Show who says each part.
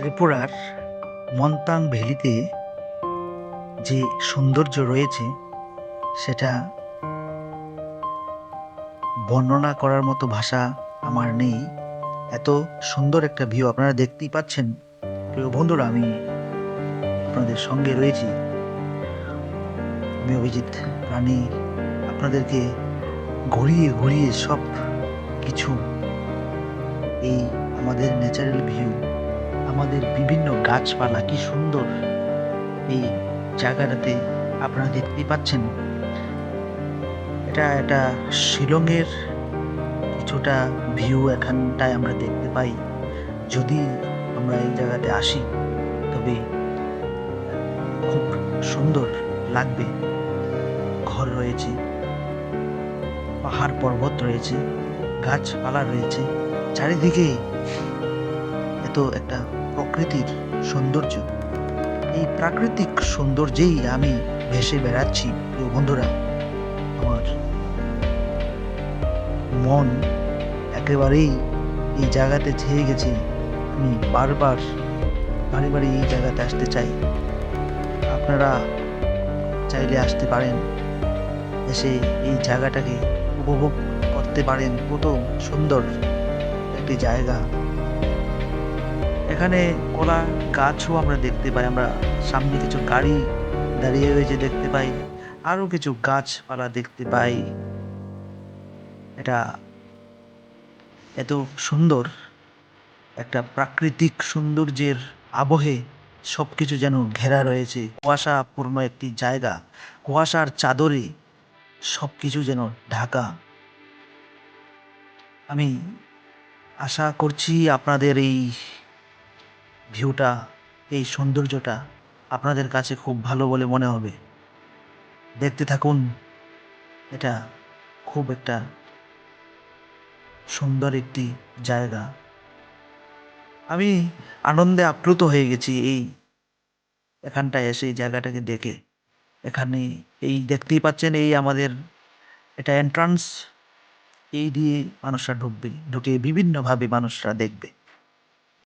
Speaker 1: ত্রিপুরার মন্তাং ভ্যালিতে যে সৌন্দর্য রয়েছে, সেটা বর্ণনা করার মতো ভাষা আমার নেই। এত সুন্দর একটা ভিউ আপনারা দেখতেই পাচ্ছেন। প্রিয় বন্ধুরা, আমি আপনাদের সঙ্গে রয়েছি। আমি অভিজিৎ রানী আপনাদেরকে ঘুরিয়ে ঘুরিয়ে সব কিছু এই আমাদের ন্যাচারাল ভিউ আমাদের বিভিন্ন গাছপালা কি সুন্দর। এই জায়গাটাতে আপনারা দেখতেই পাচ্ছেন। এটা এটা শিলংয়ের কিছুটা ভিউ এখানটায় আমরা দেখতে পাই। যদি আমরা এই জায়গাতে আসি, তবে খুব সুন্দর লাগবে। ঘর রয়েছে, পাহাড় পর্বত রয়েছে, গাছপালা রয়েছে। চারিদিকে এত একটা প্রকৃতির সৌন্দর্য। এই প্রাকৃতিক সৌন্দর্যেই আমি ভেসে বেড়াচ্ছি, প্রিয় বন্ধুরা। আমার মন একেবারেই এই জায়গাতে ছেয়ে গেছে। আমি বারবার বারে বারে এই জায়গাতে আসতে চাই। আপনারা চাইলে আসতে পারেন। এসে এই জায়গাটাকে উপভোগ করতে পারেন। কত সুন্দর একটি জায়গা। এখানে কলা গাছও আমরা দেখতে পাই, আমরা সামনে কিছু গাড়ি দাঁড়িয়ে রয়েছে দেখতে পাই, আরও কিছু গাছপালা দেখতে পাই। এটা এত সুন্দর, একটা প্রাকৃতিক সৌন্দর্যের আবহে সব কিছু যেন ঘেরা রয়েছে। কুয়াশাপূর্ণ একটি জায়গা, কুয়াশার চাদরে সব কিছু যেন ঢাকা। আমি আশা করছি আপনাদের এই ভিউটা, এই সৌন্দর্যটা আপনাদের কাছে খুব ভালো বলে মনে হবে। দেখতে থাকুন, এটা খুব একটা সুন্দর একটি জায়গা। আমি আনন্দে আপ্লুত হয়ে গেছি এই এখানটায় এসে এই জায়গাটাকে দেখে। এখানে এই দেখতেই পাচ্ছেন এই আমাদের এটা এন্ট্রান্স এই দিয়ে মানুষরা ঢুকবে, ঢুকে বিভিন্নভাবে মানুষরা দেখবে।